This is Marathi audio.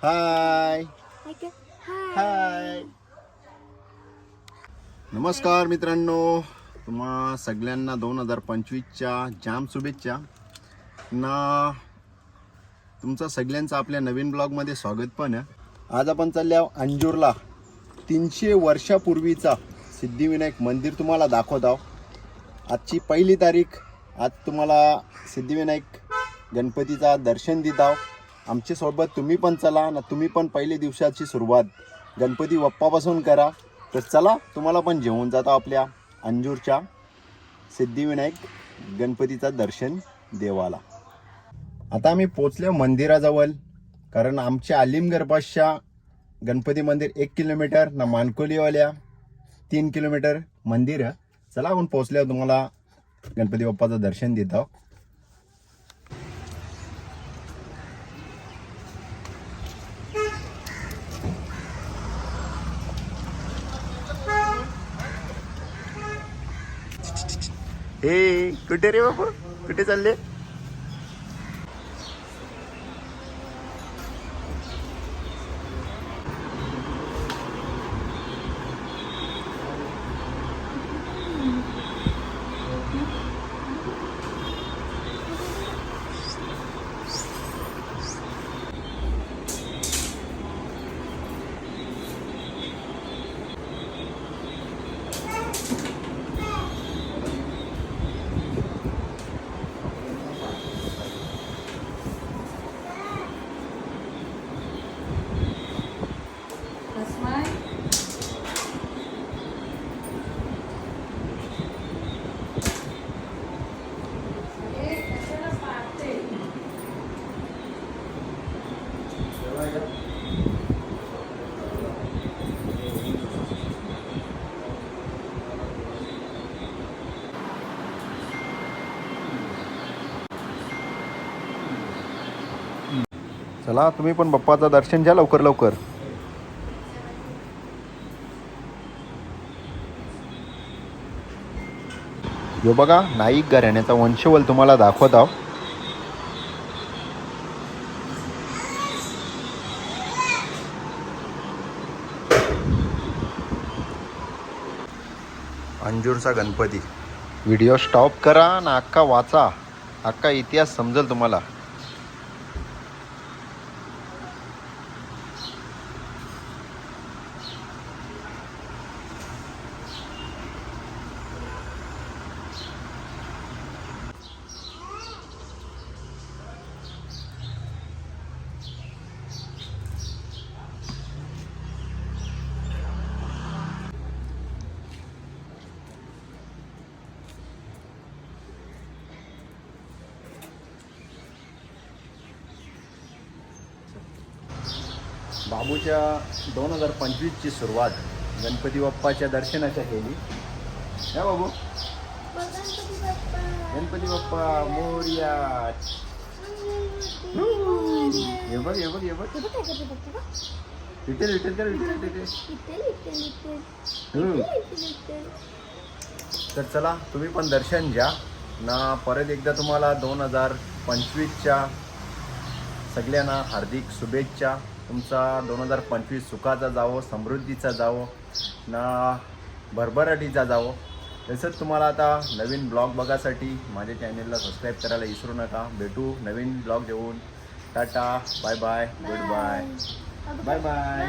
हाय हाय नमस्कार मित्रांनो. तुम्हा सगळ्यांना दोन हजार पंचवीसच्या जाम शुभेच्छा. ना तुमचं सगळ्यांचं आपल्या नवीन ब्लॉगमध्ये स्वागत पण आहे. आज आपण चालले आहो अंजूरला. तीनशे वर्षापूर्वीचा सिद्धिविनायक मंदिर तुम्हाला दाखवत आहो आजची पहिली तारीख आज तुम्हाला सिद्धिविनायक गणपतीचा दर्शन देत आहो आमच्यासोबत तुम्ही पण चला ना तुम्ही पण पहिल्या दिवसाची सुरुवात. गणपती बाप्पापासून करा. तर चला तुम्हाला पण जेवून जाता आपल्या अंजूरच्या सिद्धिविनायक गणपतीचं दर्शन देवाला. आता आम्ही पोचलो मंदिराजवळ कारण आमच्या आलिमगरपासच्या गणपती मंदिर एक किलोमीटर ना मानकोलीवाल्या तीन किलोमीटर मंदिर. चला आपण पोचल्यावर तुम्हाला गणपती बाप्पाचं दर्शन देतो हे कुठे रे बाबू? कुठे चालले? चला तुम्ही पण बाप्पाचं दर्शन घ्या लवकर लवकर. यो बघा नाईक घराण्याचा वंशवल तुम्हाला दाखवत आहो. अंजूरचा गणपती. व्हिडिओ स्टॉप करा ना अक्का वाचा. अक्का इतिहास समजेल तुम्हाला. बाबूच्या दोन हजार पंचवीसची सुरुवात गणपती बाप्पाच्या दर्शनाच्या केली. या बाबू. गणपती बाप्पा मोर्या. हे बघ हे बघ हे बघ. विठ्ठल विठ्ठल विठ्ठल. तर चला तुम्ही पण दर्शन घ्या. ना परत एकदा तुम्हाला दोन हजार पंचवीसच्या सगळ्यांना हार्दिक शुभेच्छा. तुमचा दोन हजार पंचवीस सुखाचा जावो समृद्धीचा जावो ना भरभराटीचा जावो. तसंच तुम्हाला आता नवीन ब्लॉग बघासाठी माझ्या चॅनेलला सबस्क्राईब करायला विसरू नका. भेटू नवीन ब्लॉग घेऊन. Tata bye bye good bye. Bye bye.